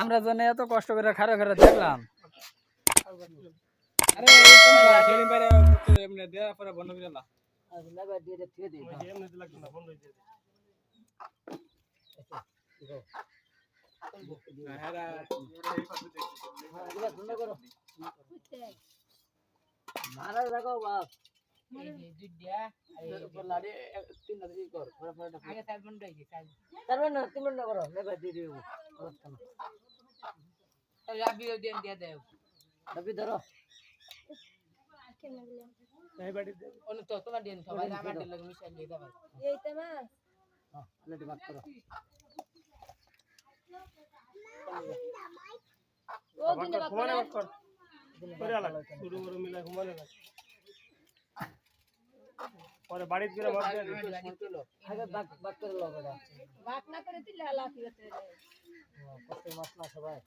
আমরা জন্য এত কষ্ট করে খারে খারে দেখলাম। মারা দেখো বাপ। হয়ে দেন তোমার দেন সবাই আমার দিন লাগে মিশাই দিয়ে দেবে হ্যাঁ প্লেট ভাগ করো। ঘুমানে কর। করে। আলা শুরু করে মিলাই ঘুমানে না। পরে বাড়িতে দিয়ে। আগে ভাগ ভাগ করে বেটা। না করে দিলে করতে কত মাছ না সবাই।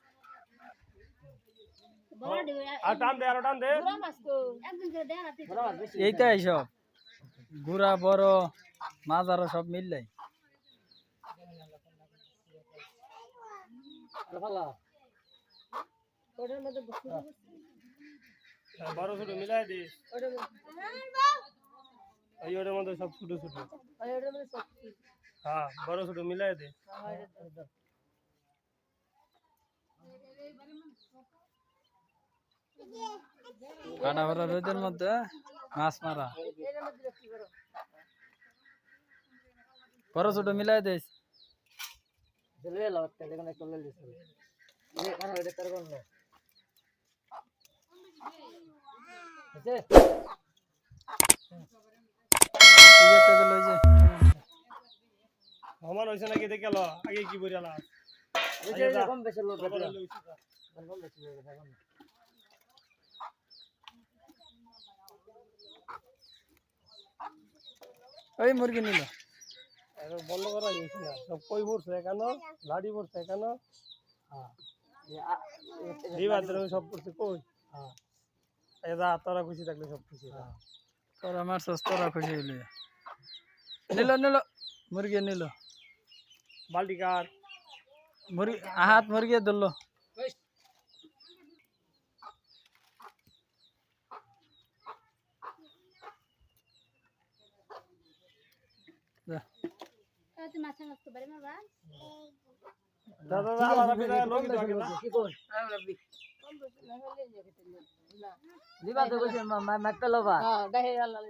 বড় আর টান দে আর টান দে। পুরা মাছ তো। একদিন করে দেন আপনি বড় মাছ বেশি। এইটাই সব গুড়া বড় মাছ আরও সব মিললাই ভালো ওটার মধ্যে বসে বড় ছোট মিলাই দে এই ওটার মধ্যে সব ছোট ছোট। ওটার মধ্যে সব হ্যাঁ বড় ছোট মিলাই দে। কাটা ভরা রোদের মধ্যে মাছ মারা। বড়। ছোট মিলাই দিস। চলে এলো একটা যেখানে চলে এলো কারণ এটা করব না আছে এই যে একটা গেল ওই যে সমান হয়েছে নাকি দেখে লো আগে কি বলি আলা এই যে কম বেশি লোক কম বেশি লোক এখন ওই মুরগি নিল। বন্ধ করা গেছে না। সব কই পড়ছে লাড়ি পড়ছে হ্যাঁ। সব পড়ছে কই? হ্যাঁ। এটা তোরা খুশি থাকলে সব খুশি। তোরা মারছস তোরা খুশি হইলি। নিল নিল মুরগি নিল বাল্টি কার মুরগি হাত মুরগি ধরলো দাদা দাদা লোক কি দিবা তো বলছে মা মা পেল হ্যাঁ গায়ে আল্লাহ